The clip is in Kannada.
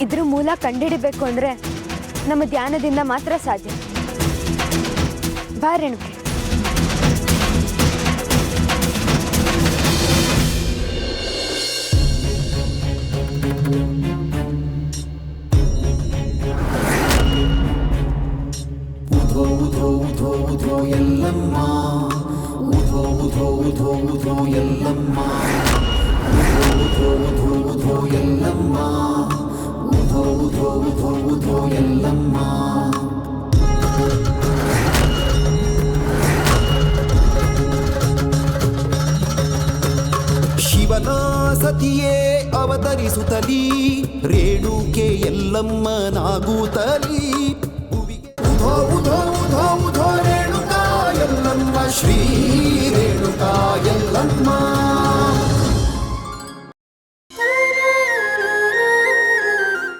ಇದ್ರ ಮೂಲ ಕಂಡಿಡಿಬೇಕು ಅಂದ್ರೆ ನಮ್ಮ ಧ್ಯಾನದಿಂದ ಮಾತ್ರ ಸಾಧ್ಯ. ಬಾ ರೇಣುಕೆ. ಎಲ್ಲಮ್ಮ. ಉಧೋ ಉಧೋ ಉಧೋ ಎಲ್ಲಮ್ಮ ಶಿವನ ಸತಿಯೇ ಅವತರಿಸುತ್ತಲೀ ರೇಣುಕೆ ಎಲ್ಲಮ್ಮನಾಗುತ್ತಲೀ ಭುವಿಗೆ ಉಧೋ ಉಧೋ ಉಧೋ ಉಧೋ ರೇಣುಕಾ ಎಲ್ಲಮ್ಮ ಶ್ರೀ ರೇಣುಕಾ ಎಲ್ಲಮ್ಮ